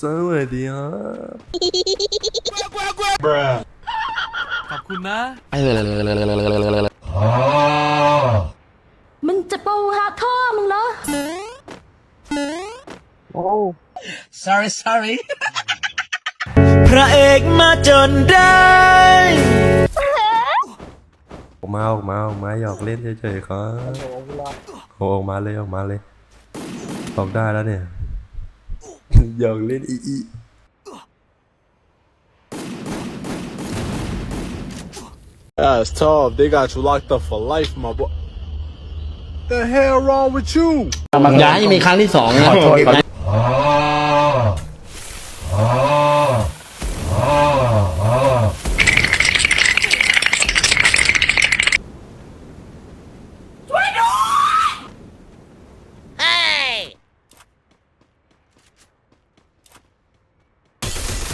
สวัสดีครับขอบคุณนะมึงจะปูหาท่อมึงเหรอ sorry sorry พระเอกมาจนได้ ออกมาออกมาออกมาหยอกเล่นเฉยๆครับโอ้ออกมาเลยออกมาเลยออกได้แล้วเนี่ย หยอกเล่นอีอี That's tough. They got you locked up for life, my boy. The hell wrong with you? อย่าให้มีครั้งที่สองนะ อ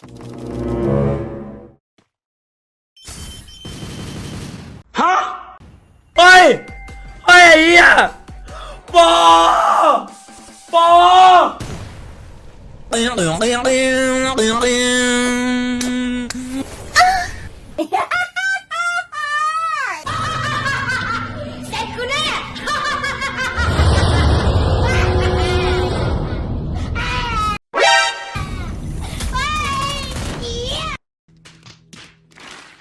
ฮะไปไปไอ้เหี้ยปอปอ เตียงเตียงเตียงเตียงเตี้ยง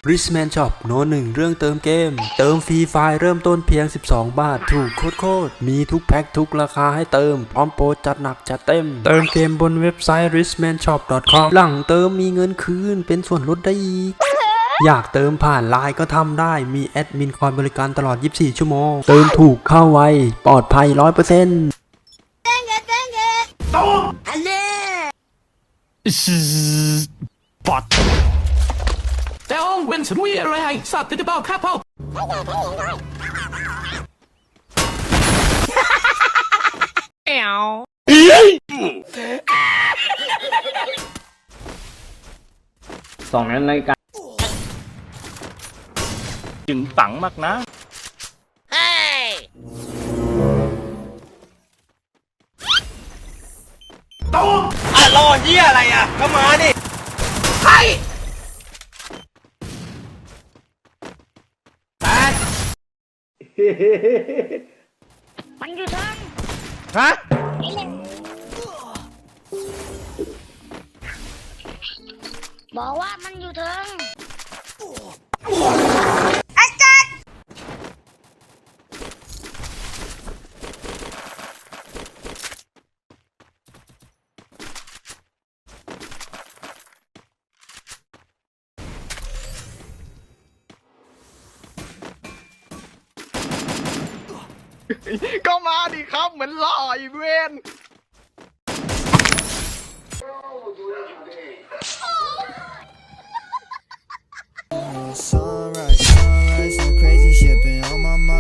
ริสแมนช็อปโนหนึ่งเรื่องเติมเกม เติมฟรีไฟล์เริ่มต้นเพียง 12 บาท ถูกโคตรๆมีทุกแพ็คทุกราคาให้เติม พร้อมโปรจัดหนักจัดเต็ม เติมเกมบนเว็บไซต์ rismanshop.com หลังเติมมีเงินคืนเป็นส่วนลดได้อีกอยากเติมผ่านไลน์ก็ทำได้ มีแอดมินคอยบริการตลอด 24 ชั่วโมง เติมถูกเข้าไว ปลอดภัย 100%ปัด แต่องเว้นฉันวีอะไรให้สัตว์ติดเป้าข้าเป้าสองนั้นรายการจึงฝังมากนะอะรอเหี้ยอะไรอะก็มาดิ มันอยู่ทางฮะบอกว่ามันอยู่ทาง ก็มาดิครับเหมือนหล่ออีเวน